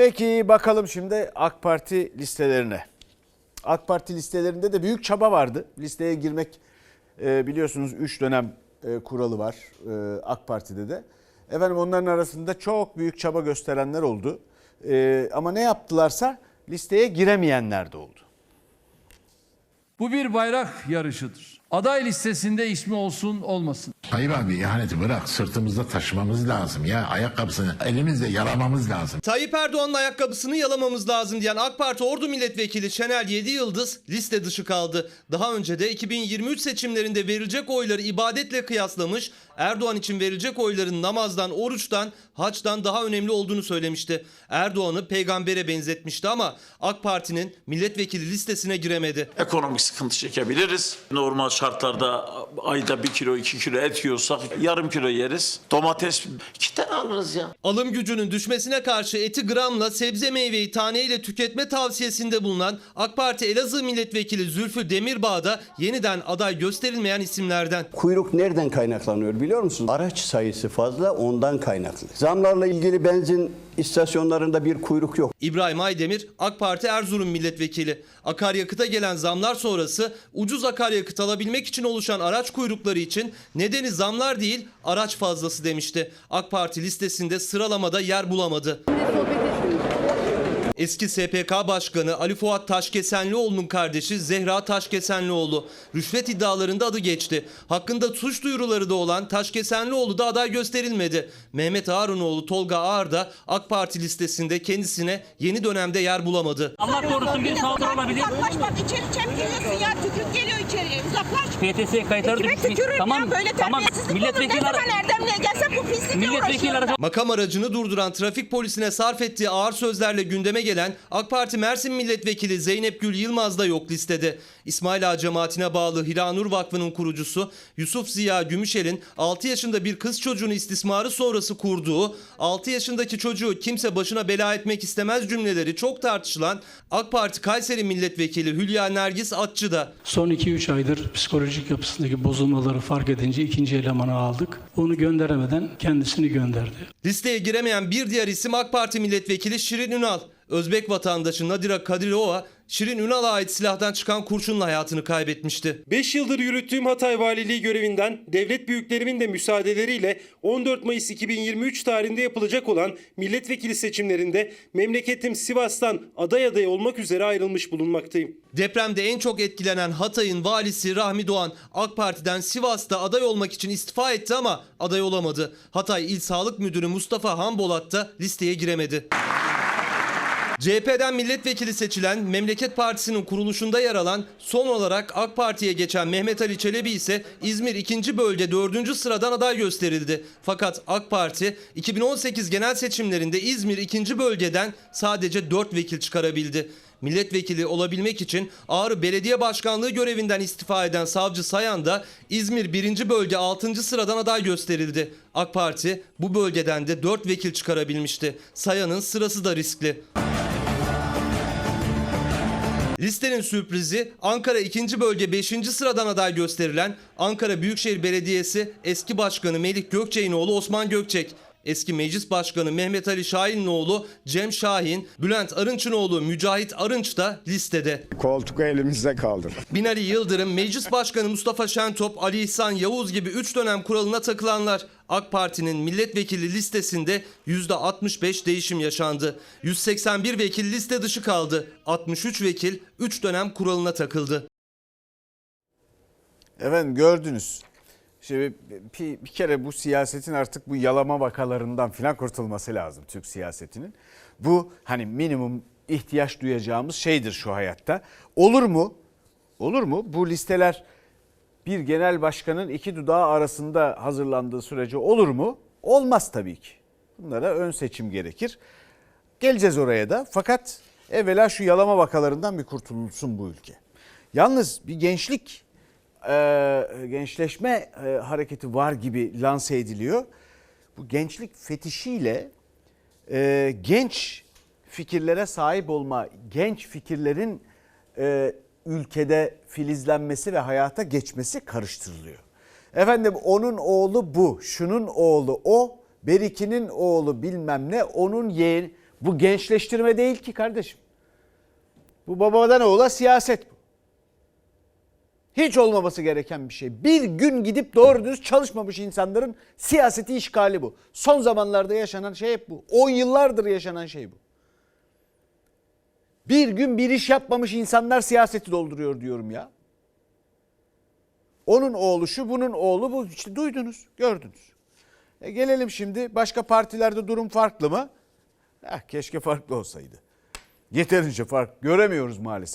Peki bakalım şimdi AK Parti listelerine. AK Parti listelerinde de büyük çaba vardı. Listeye girmek e, biliyorsunuz 3 dönem e, kuralı var e, AK Parti'de de. Efendim onların arasında çok büyük çaba gösterenler oldu. Ama ne yaptılarsa listeye giremeyenler de oldu. Bu bir bayrak yarışıdır. Aday listesinde ismi olsun olmasın. Hayır abi ihaneti bırak sırtımızda taşımamız lazım ya ayakkabısını elimizle yalamamız lazım. Tayyip Erdoğan'ın ayakkabısını yalamamız lazım diyen AK Parti Ordu Milletvekili Şenel 7 Yıldız liste dışı kaldı. Daha önce de 2023 seçimlerinde verilecek oyları ibadetle kıyaslamış, Erdoğan için verilecek oyların namazdan, oruçtan, haçtan daha önemli olduğunu söylemişti. Erdoğan'ı peygambere benzetmişti ama AK Parti'nin milletvekili listesine giremedi. ekonomik sıkıntı çekebiliriz. Normal şartlarda ayda bir kilo iki kilo et yiyorsak yarım kilo yeriz. Domates iki tane alırız ya. Alım gücünün düşmesine karşı eti gramla sebze meyveyi taneyle tüketme tavsiyesinde bulunan AK Parti Elazığ Milletvekili Zülfü Demirbağ da yeniden aday gösterilmeyen isimlerden. Kuyruk nereden kaynaklanıyor biliyor musunuz? Araç sayısı fazla ondan kaynaklı. Zamlarla ilgili benzin istasyonlarında bir kuyruk yok. İbrahim Aydemir AK Parti Erzurum Milletvekili. Akaryakıta gelen zamlar sonrası ucuz akaryakıt alabilmek için oluşan araç kuyrukları için nedeni zamlar değil araç fazlası demişti. AK Parti listesinde sıralamada yer bulamadı. Eski SPK Başkanı Ali Fuat Taşkesenlioğlu'nun kardeşi Zehra Taşkesenlioğlu rüşvet iddialarında adı geçti. Hakkında suç duyuruları da olan Taşkesenlioğlu da aday gösterilmedi. Mehmet Ağaroğlu Tolga Ağar da AK Parti listesinde kendisine yeni dönemde yer bulamadı. Allah korusun bir saldırı olabilir. Uzaklaş bak içeri çemkiliyorsun ya tükürük geliyor içeriye uzaklaş. PTS kayıtları Kime Tamam, ya böyle tamam. Milletvekili olur. Ne zaman Erdemli'ye gelsem bu pislikle Milletvekili uğraşıyorum. Makam aracını durduran trafik polisine sarf ettiği ağır sözlerle gündeme gelen AK Parti Mersin Milletvekili Zeynep Gül Yılmaz da yok listede. İsmail Ağa cemaatine bağlı Hiranur Vakfı'nın kurucusu Yusuf Ziya Gümüşel'in 6 yaşında bir kız çocuğunu istismarı sonrası kurduğu 6 yaşındaki çocuğu kimse başına bela etmek istemez cümleleri çok tartışılan AK Parti Kayseri Milletvekili Hülya Nergis Atçı da Son 2-3 aydır psikolojik yapısındaki bozulmaları fark edince ikinci elemanı aldık. Onu gönderemeden kendisini gönderdi. Listeye giremeyen bir diğer isim AK Parti milletvekili Şirin Ünal. Özbek vatandaşı Nadira Kadirova, Şirin Ünal'a ait silahtan çıkan kurşunla hayatını kaybetmişti. 5 yıldır yürüttüğüm Hatay Valiliği görevinden devlet büyüklerimin de müsaadeleriyle 14 Mayıs 2023 tarihinde yapılacak olan milletvekili seçimlerinde memleketim Sivas'tan aday aday olmak üzere ayrılmış bulunmaktayım. Depremde en çok etkilenen Hatay'ın valisi Rahmi Doğan AK Parti'den Sivas'ta aday olmak için istifa etti ama aday olamadı. Hatay İl Sağlık Müdürü Mustafa Hanbolat da listeye giremedi. CHP'den milletvekili seçilen Memleket Partisi'nin kuruluşunda yer alan son olarak AK Parti'ye geçen Mehmet Ali Çelebi ise İzmir 2. bölge 4. sıradan aday gösterildi. Fakat AK Parti 2018 genel seçimlerinde İzmir 2. bölgeden sadece 4 vekil çıkarabildi. Milletvekili olabilmek için Ağrı Belediye Başkanlığı görevinden istifa eden Savcı Sayan da İzmir 1. bölge 6. sıradan aday gösterildi. AK Parti bu bölgeden de 4 vekil çıkarabilmişti. Sayan'ın sırası da riskli. Listenin sürprizi Ankara 2. bölge 5. sıradan aday gösterilen Ankara Büyükşehir Belediyesi eski başkanı Melih Gökçek'in oğlu Osman Gökçek. Eski meclis başkanı Mehmet Ali Şahin'in oğlu Cem Şahin, Bülent Arınç'ın oğlu Mücahit Arınç da listede. Koltuk elimizde kaldı. Binali Yıldırım, Meclis Başkanı Mustafa Şentop, Ali İhsan Yavuz gibi 3 dönem kuralına takılanlar. AK Parti'nin milletvekili listesinde %65 değişim yaşandı. 181 vekil liste dışı kaldı. 63 vekil 3 dönem kuralına takıldı. Efendim gördünüz. Şimdi bir, bir kere bu siyasetin artık bu yalama vakalarından filan kurtulması lazım Türk siyasetinin. Bu hani minimum ihtiyaç duyacağımız şeydir şu hayatta. Olur mu? Olur mu? Bu listeler bir genel başkanın iki dudağı arasında hazırlandığı sürece olur mu? Olmaz tabii ki. Bunlara ön seçim gerekir. Geleceğiz oraya da. Fakat evvela şu yalama vakalarından bir kurtulsun bu ülke. Yalnız bir gençlik e, gençleşme e, hareketi var gibi lanse ediliyor. Bu gençlik fetişiyle e, genç fikirlere sahip olma, genç fikirlerin e, ülkede filizlenmesi ve hayata geçmesi karıştırılıyor. Efendim onun oğlu bu, şunun oğlu o, Beriki'nin oğlu bilmem ne, onun yeğeni. Bu gençleştirme değil ki kardeşim. Bu babadan oğula siyaset bu. Hiç olmaması gereken bir şey. Bir gün gidip doğru düz çalışmamış insanların siyaseti işgali bu. Son zamanlarda yaşanan şey hep bu. 10 yıllardır yaşanan şey bu. Bir gün bir iş yapmamış insanlar siyaseti dolduruyor diyorum ya. Onun oğlu şu, bunun oğlu bu. İşte duydunuz, gördünüz. E gelelim şimdi başka partilerde durum farklı mı? Eh, keşke farklı olsaydı. Yeterince fark göremiyoruz maalesef.